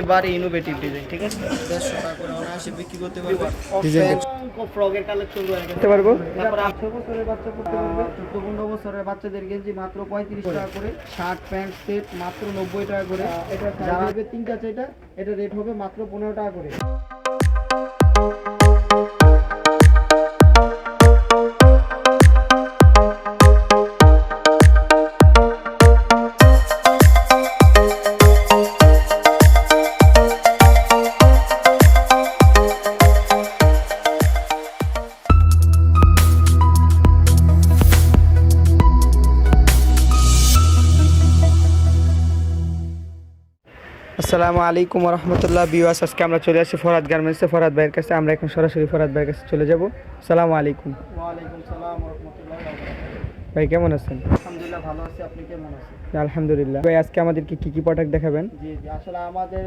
এবারে innovative design ঠিক আছে? দেড়শো টাকা করে অনায়াসে বিক্রি করতে পারব অসংখ্য ফ্রগের কালেকশন করতে পারব? তারপর আটশো বছরের বাচ্চা করতে পারবে। চোদ্দ পনেরো বছরের বাচ্চাদের গেঞ্জি মাত্র পঁয়ত্রিশ টাকা করে। শার্ট প্যান্ট সেট মাত্র নব্বই টাকা করে। এটা যারা হবে তিনটা চাইটা এটা রেট হবে মাত্র পনেরো টাকা করে। আসসালামু আলাইকুম রহমতুল্লাহ বিওয়াস আজকে আমরা চলে আসি ফরাদ গার্মেন্টসে। ফরাদ ভাইয়ের কাছে আমরা এখন সরাসরি ফরাদ ভাইয়ের কাছে চলে যাব। সালামু আলাইকুম ভাই কেমন আছেন? আলহামদুলিল্লাহ ভালো আছি আপনি কেমন আছেন? আলহামদুলিল্লাহ। ভাই আজকে আমাদেরকে কি কি প্রোডাক্ট দেখাবেন? জি জি আসলে আমাদের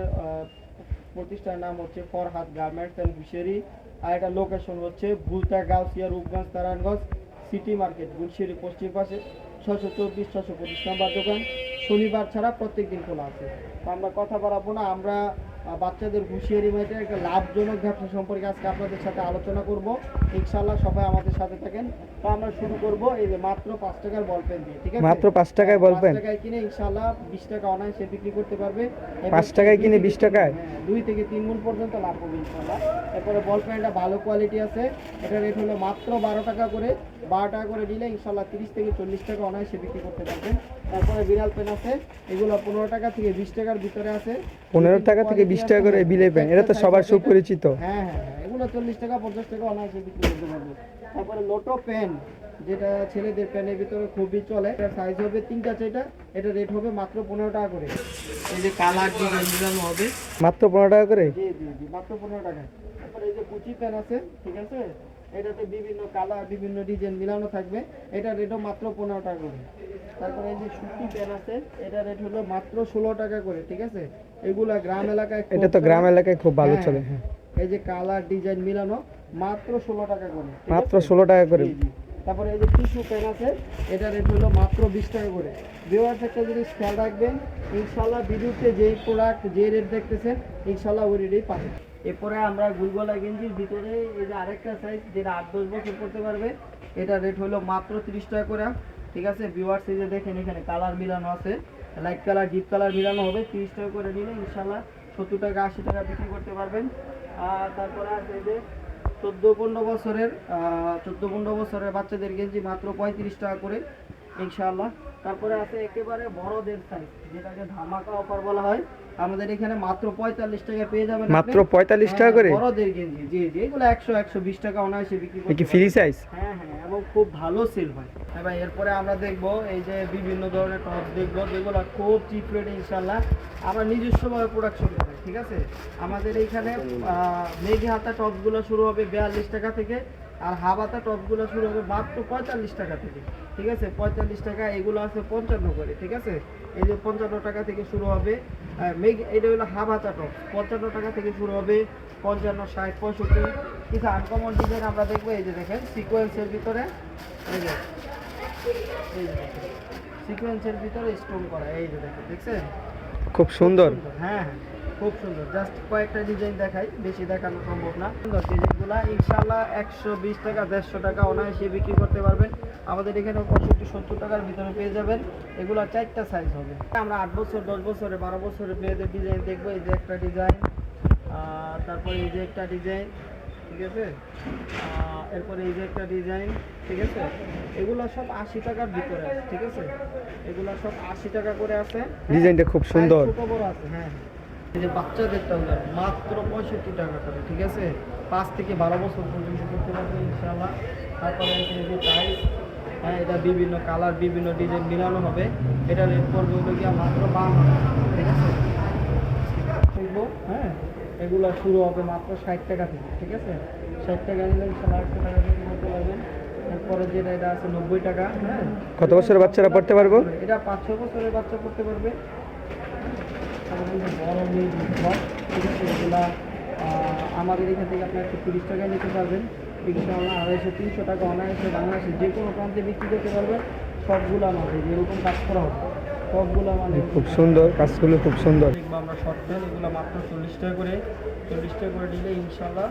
প্রতিষ্ঠানের নাম হচ্ছে ফরহাদ গার্মেন্টস অ্যান্ড ফিশারি। আর এটা লোকেশন হচ্ছে ভুলতা গাউসিয়া রূপগঞ্জ নারায়ণগঞ্জ সিটি মার্কেট গুলশিরি পশ্চিম পাশে ছশো চব্বিশ ছশো পঁচিশ নাম্বার দোকান। শনিবার ছাড়া প্রত্যেকদিন খোলা আছে। তো আমরা কথা বাড়াবো না আমরা বাচ্চাদের হুঁশিয়ারি মেটে একটা লাভজনক ব্যবসা সম্পর্কে আজকে আপনাদের সাথে আলোচনা করব। ইনশাল্লাহ সবাই আমাদের সাথে থাকেন। তো আমরা শুরু করব এই যে মাত্র পাঁচ টাকার বল পেন দিয়ে ঠিক আছে? মাত্র পাঁচ টাকায় বল পেন? টাকায় কিনে ইনশাল্লাহ বিশ টাকা অনায়াসে বিক্রি করতে পারবে। পাঁচ টাকায় কিনে বিশ টাকায়? হ্যাঁ, দুই থেকে তিন গুণ পর্যন্ত লাভ হবে ইনশাল্লাহ এরপরে বল পেনটা ভালো কোয়ালিটি আছে। এটা রেট হলো মাত্র বারো টাকা করে। বারো টাকা করে দিলে ইনশাল্লাহ তিরিশ থেকে চল্লিশ টাকা অনায়াসে বিক্রি করতে পারবেন। তারপরে বিড়াল পেন আছে। এগুলো পনেরো টাকা থেকে বিশ টাকার ভিতরে আছে। পনেরো টাকা থেকে বিশ টাকা করে বিলে পেন এটা তো সবার সুপরিচিত। হ্যাঁ হ্যাঁ হ্যাঁ এগুলো চল্লিশ টাকা পঞ্চাশ টাকা অনায়াসে বিক্রি করতে পারবে। তারপরে লোটো পেন যেটা ছেলেদের প্যানের ভিতরে খুবই চলে এটার সাইজ হবে তিনটা চাইটা এটা রেট হবে মাত্র পনেরো টাকা করে। এই যে কালার ডিজাইন মিলানো হবে। মাত্র পনেরো টাকা করে? জি জি জি মাত্র পনেরো টাকা। তারপরে এই যে কুচি পেন আছে ঠিক আছে? এটাতে বিভিন্ন কালার বিভিন্ন ডিজাইন মিলানো থাকবে এটা রেটও মাত্র পনেরো টাকা করে। তারপরে এই যে সুতি পেন আছে এটা রেট হলো মাত্র ষোলো টাকা করে ঠিক আছে? এগুলা গ্রাম এলাকায় এটা তো গ্রাম এলাকায় খুব ভালো হ্যাঁ, চলে হ্যাঁ। এই যে কালার ডিজাইন মিলানো মাত্র ষোলো টাকা করে মাত্র ষোলো টাকা করে। তারপরে এই যে টিস্যু পেন আছে এটা রেট হলো মাত্র বিশ টাকা করে। ভিউয়ার্স একটা জিনিস খেয়াল রাখবেন ইনশাল্লাহ ভিডিওতে যেই প্রোডাক্ট যে রেট দেখতেছেন ইনশাল্লাহ ওই রেটেই পাবেন। এরপরে আমরা গুলগলা গেঞ্জির ভিতরে এই যে আরেকটা সাইজ যেটা আট দশ বছর পড়তে পারবে এটা রেট হলো মাত্র তিরিশ টাকা করে। ঠিক আছে? ভিউয়ার্স এই যে দেখেন, এখানে কালার মিলানো আছে। লাইট কালার ডিপ কালার মিলানো হবে। তিরিশ টাকা করে নিলে ইনশাল্লাহ সত্তর টাকা, আশি টাকা বিক্রি করতে পারবেন। আর তারপরে আছে যে চোদ্দ পনেরো বছরের চোদ্দ পনেরো বছরের বাচ্চাদের গেঞ্জি মাত্র পঁয়ত্রিশ টাকা করে। ইনশাআল্লাহ। তারপরে আছে একেবারে বড়দের সাইজ যেটাকে ধামাকা অফার বলা হয়। আমাদের এখানে মাত্র পঁয়তাল্লিশ টাকা পেয়ে যাবেন মাত্র 45 টাকা হ্যাঁ, করে? বড়দের গেঞ্জি। জি জি এগুলো একশো একশো বিশ টাকা অনায়াসে বিক্রি কি ফ্রি সাইজ হ্যাঁ হ্যাঁ এবং খুব ভালো সেল হয়। হ্যাঁ ভাই এরপরে আমরা দেখব এই যে বিভিন্ন ধরনের টপ দেখব যেগুলো খুব চিপ রেটে ইনশাল্লাহ আমরা নিজস্বভাবে প্রোডাকশন করি ঠিক আছে? আমাদের এইখানে মেঘি হাতা টপগুলো শুরু হবে বিয়াল্লিশ টাকা থেকে। আর হাবাতা টপগুলো শুরু হবে মাত্র পঁয়তাল্লিশ টাকা থেকে ঠিক আছে? পঁয়তাল্লিশ টাকা এগুলো আছে পঞ্চান্ন করে ঠিক আছে? এই যে পঞ্চান্ন টাকা থেকে শুরু হবে মেঘ এটা হলো হাবাতা টপ পঞ্চান্ন টাকা থেকে শুরু হবে পঞ্চান্ন ষাট পঁয়ষট্টি। কিছু আনকমন ডিজাইন আমরা দেখব এই যে দেখেন সিকোয়েন্সের ভিতরে এই যে সিকোয়েন্সের ভিতরে স্টোন করা এই যে দেখেন দেখছেন? খুব সুন্দর। হ্যাঁ হ্যাঁ। খুব সুন্দর। জাস্ট কয়েকটা ডিজাইন দেখাই বেশি দেখানো সম্ভব না। সুন্দর ডিজাইনগুলো ইনশাল্লাহ একশো বিশ টাকা দেড়শো টাকা অনায়াসে বিক্রি করতে পারবেন। আমাদের এখানে পঁয়ষট্টি সত্তর টাকার ভিতরে পেয়ে যাবেন। এগুলো চারটা সাইজ হবে। আমরা আট বছর দশ বছরে বারো বছরে মেয়েদের ডিজাইন দেখব। এই যে একটা ডিজাইন তারপরে এই যে একটা ডিজাইন ঠিক আছে? এরপরে এই যে একটা ডিজাইন ঠিক আছে? এগুলো সব আশি টাকার ভিতরে আছে ঠিক আছে? এগুলো সব আশি টাকা করে আছে। হ্যাঁ? ডিজাইনটা খুব সুন্দর। ছোট বড় আছে হ্যাঁ হ্যাঁ। যে বাচ্চাদের ট্রাউজার মাত্র পঁয়ষট্টি টাকা করে ঠিক আছে? পাঁচ থেকে বারো বছর পর্যন্ত করতে পারবে ইনশাআল্লাহ। তারপরে এই যে টাইস হ্যাঁ এটা বিভিন্ন কালার বিভিন্ন ডিজাইন মিলানো হবে। এটা রেট পড়বে হলো গিয়া মাত্র বান্ন ঠিক আছে? হ্যাঁ এগুলো শুরু হবে মাত্র ষাট টাকা থেকে ঠিক আছে? ষাট টাকা নিলে ইনশাল্লাহ একশো টাকা বিক্রি করতে পারবেন। এরপরে যেটা এটা আছে নব্বই টাকা হ্যাঁ। কত বছরের বাচ্চারা পড়তে পারব? এটা পাঁচ ছ বছরের বাচ্চা করতে পারবে। যে বড় মেয়ে ফ্রক ঠিক আছে এগুলা আমাদের এখান থেকে আপনি একশো তিরিশ টাকায় নিতে পারবেন। ইনশাআল্লাহ আড়াইশো তিনশো টাকা অনায়াসে বাংলাদেশে যে কোনো প্রান্তে বিক্রি করতে পারবেন। সবগুলো আমাদের যেরকম কাজ করা হবে। সবগুলো মানে খুব সুন্দর কাজগুলো খুব সুন্দর। আমরা শর্ট প্যান্ট এগুলো মাত্র চল্লিশ টাকা করে। চল্লিশ টাকা করে দিলে ইনশাল্লাহ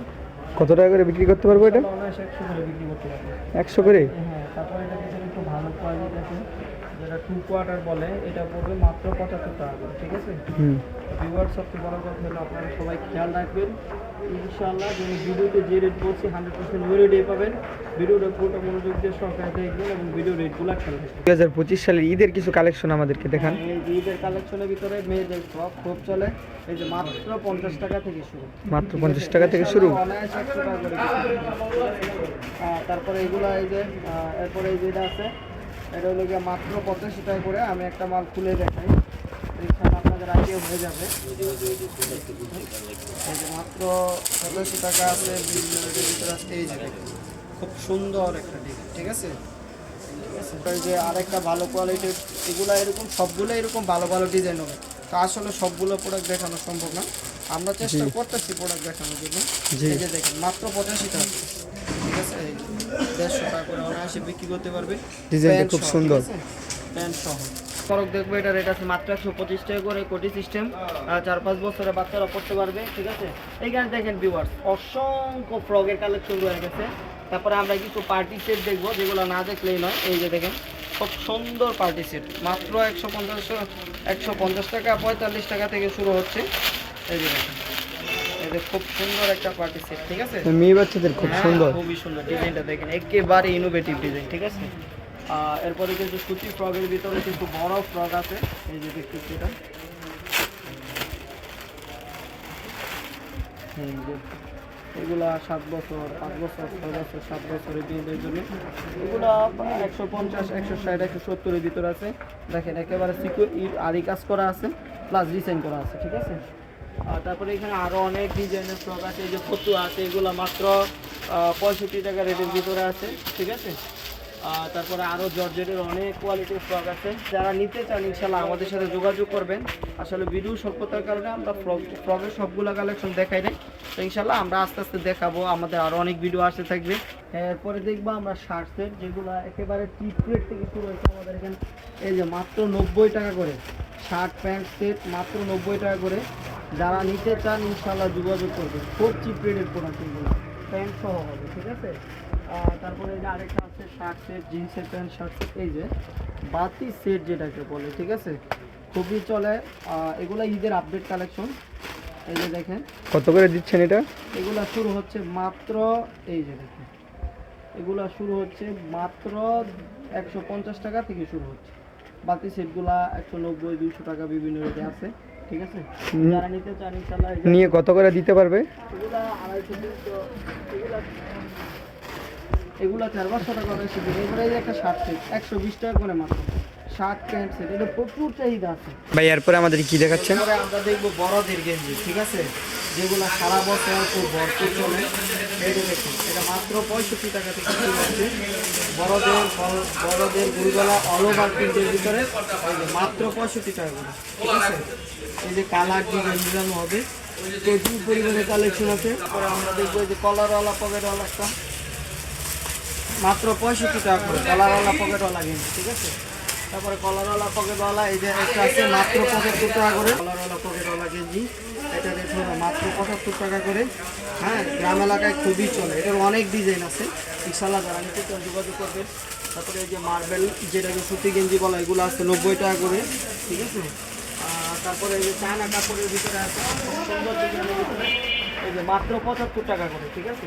কত টাকা করে বিক্রি করতে পারব এটা? একশো করে বিক্রি করতে পারব। একশো করে? হ্যাঁ তারপরে এটা কিছু একটু ভালো কোয়ালিটি আছে। যেটা টু কোয়ার্টার বলে এটা পড়বে মাত্র পঁচাত্তর টাকা করে ঠিক আছে? ভিউয়ার সবচেয়ে বড় কথা হলো আপনারা সবাই খেয়াল রাখবেন। ইনশাআল্লাহ যদি ভিডিওতে যে রেট বলছি হান্ড্রেড পার্সেন্ট ওই রেটেই পাবেন। ভিডিওটা পুরোটা মনোযোগ দিয়ে সরকার দেখবেন এবং ভিডিও রেটগুলো খেয়াল রাখবেন। দুই হাজার পঁচিশ সালের ঈদের কিছু কালেকশন আমাদেরকে দেখান। এই ঈদের কালেকশনের ভিতরে মেয়েদের ফ্রক খুব চলে। এই যে মাত্র পঞ্চাশ টাকা থেকে শুরু। মাত্র পঞ্চাশ টাকা থেকে শুরু। তারপরে এগুলো এই যে এরপরে এই যেটা আছে এটা হলো গিয়ে মাত্র পঁচাশি টাকা করে আমি একটা মাল খুলে দেখাই। ইনশাআল্লাহ আপনাদের আগে হয়ে যাবে। এই যে মাত্র পঁচাশি টাকা আছে ভিতরে এই যে দেখুন। খুব সুন্দর একটা ডিজাইন ঠিক আছে? যে আরেকটা ভালো কোয়ালিটির এগুলো এরকম সবগুলো এরকম ভালো ভালো ডিজাইন হবে। তো আসলে সবগুলো প্রোডাক্ট দেখানো সম্ভব না। আমরা চেষ্টা করতেছি প্রোডাক্ট দেখানোর জন্য। এই যে দেখেন মাত্র পঁচাশি টাকা। ঠিক আছে? দেড়শো টাকা করে অনায়াসে বিক্রি করতে পারবে। ডিজাইনটা খুব সুন্দর। প্যান্ট সহ। ফরক দেখব এটা রেট আছে মাত্র একশো পঁচিশ টাকা করে কোটি সিস্টেম চার পাঁচ বছরের বাচ্চারা পড়তে পারবে ঠিক আছে? এইখানে দেখেন ভিউয়ার্স অসংখ্য ফ্রকের কালেকশন রয়ে গেছে। তারপরে আমরা কিছু পার্টি সেট দেখব যেগুলো না দেখলেই নয়। এই যে দেখেন খুব সুন্দর পার্টি সেট মাত্র একশো পঞ্চাশ একশো পঞ্চাশ টাকা পঁয়তাল্লিশ টাকা থেকে শুরু হচ্ছে। এই যে দেখেন। খুব সুন্দর একটা পার্টি সেট ঠিক আছে? মেয়ে বাচ্চাদের খুব হ্যাঁ, সুন্দর। খুবই সুন্দর ডিজাইনটা দেখেন একেবারে ইনোভেটিভ ডিজাইন ঠিক আছে? আহ, এরপরে কিছু সুতি ফ্রকের ভিতরে কিছু বড় ফ্রক আছে এই যে দেখতেছি এটা। এগুলা সাত বছর পাঁচ বছর ছয় বছর সাত বছরের বিয়েদের জন্য। এগুলা একশো পঞ্চাশ একশো ষাট একশো সত্তরের ভিতরে আছে। দেখেন একেবারে সিকিউর আরি কাজ করা আছে প্লাস ডিজাইন করা আছে ঠিক আছে? আর তারপরে এখানে আরও অনেক ডিজাইনের ফ্রক আছে, এই যে ফতু আছে, এগুলো মাত্র পঁয়ষট্টি টাকা রেটের ভিতরে আছে, ঠিক আছে? তারপরে আরও জর্জেটের অনেক কোয়ালিটির ফ্রক আছে। যারা নিতে চান ইনশাল্লাহ আমাদের সাথে যোগাযোগ করবেন। আসলে ভিডিও স্বল্পতার কারণে আমরা ফ্রক ফ্রকের সবগুলো কালেকশন দেখাই নাই। তো ইনশাল্লাহ আমরা আস্তে আস্তে দেখাবো, আমাদের আরও অনেক ভিডিও আসতে থাকবে। এরপরে দেখব আমরা শার্ট সেট যেগুলো একেবারে চিপ রেট থেকে শুরু হয়েছে আমাদের এখানে। এই যে মাত্র নব্বই টাকা করে। শার্ট প্যান্ট সেট মাত্র নব্বই টাকা করে। যারা নিতে চান ইনশাল্লাহ যোগাযোগ করবেন খুব চিপ রেটের প্রোডাক্ট এগুলো প্যান্ট সহ হবে ঠিক আছে? তারপরে এই যে আরেকটা আছে শার্ট সেট জিন্সের প্যান্ট শার্ট সেট এই যে বাতি সেট যেটাকে বলে ঠিক আছে? খুবই চলে। এগুলো ঈদের আপডেট কালেকশন এই যে দেখেন। কত করে দিচ্ছেন এটা? এগুলো শুরু হচ্ছে মাত্র এই যে দেখেন। এগুলা শুরু হচ্ছে মাত্র একশো পঞ্চাশ টাকা থেকে শুরু হচ্ছে। বাতি সেটগুলা একশো নব্বই দুইশো টাকা বিভিন্ন রেটে আছে। ঠিক আছে? যারা নিতে চান ইনশাল্লাহ নিয়ে কত করে দিতে পারবে? এগুলো আড়াইশো তিনশো এগুলা এগুলা চার পাঁচশো টাকা করে একটা ষাট একশো বিশ টাকা করে মাত্র। শার্ট প্যান্ট সেট এটা প্রচুর চাহিদা আছে। ভাই এরপরে আমাদের কি দেখাচ্ছেন? আমরা দেখব বড়দের গেঞ্জি ঠিক আছে? যেগুলো সারা বছর খুব ভরপুর চলে। এটা দেখুন এটা মাত্র পঁয়ষট্টি টাকা থেকে শুরু হচ্ছে বড়দের বড়দের গুরুগলা অল ওভার প্রিন্টের ভিতরে। মাত্র পঁয়ষট্টি টাকা করে ঠিক আছে? এই যে কালার ডিজাইন মিলানো হবে। প্রচুর পরিমাণে কালেকশন আছে। পরে আমরা দেখব এই যে কলারওয়ালা পকেটওয়ালা একটা মাত্র পঁয়ষট্টি টাকা করে কলারওয়ালা পকেটওয়ালা গেঞ্জি ঠিক আছে? তারপরে কলারওয়ালা পকেটওয়ালা, এই যে একটা আছে মাত্র পঁচাত্তর টাকা করে। কলারওয়ালা পকেটওয়ালা গেঞ্জি, এটা হলো মাত্র পঁচাত্তর টাকা করে। হ্যাঁ গ্রাম এলাকায় খুবই চলে। এটার অনেক ডিজাইন আছে। ইনশাল্লাহ যারা নিতে চান, যোগাযোগ করবেন। তারপরে এই যে মার্বেল যেটাকে সুতি গেঞ্জি বলা, এগুলো আছে নব্বই টাকা করে। ঠিক আছে? তারপরে এই যে চায়না কাপড়ের ভিতরে আছে ভিতরে এই যে মাত্র পঁচাত্তর টাকা করে, ঠিক আছে?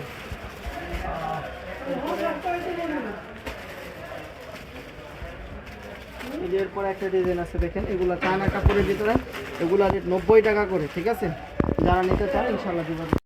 এই এরপর একটা ডিজাইন আছে, দেখেন, এগুলা কানা কাপড়ের ভিতরে, এগুলো রেট নব্বই টাকা করে, ঠিক আছে? যারা নিতে চান ইনশাল্লাহ যোগাযোগ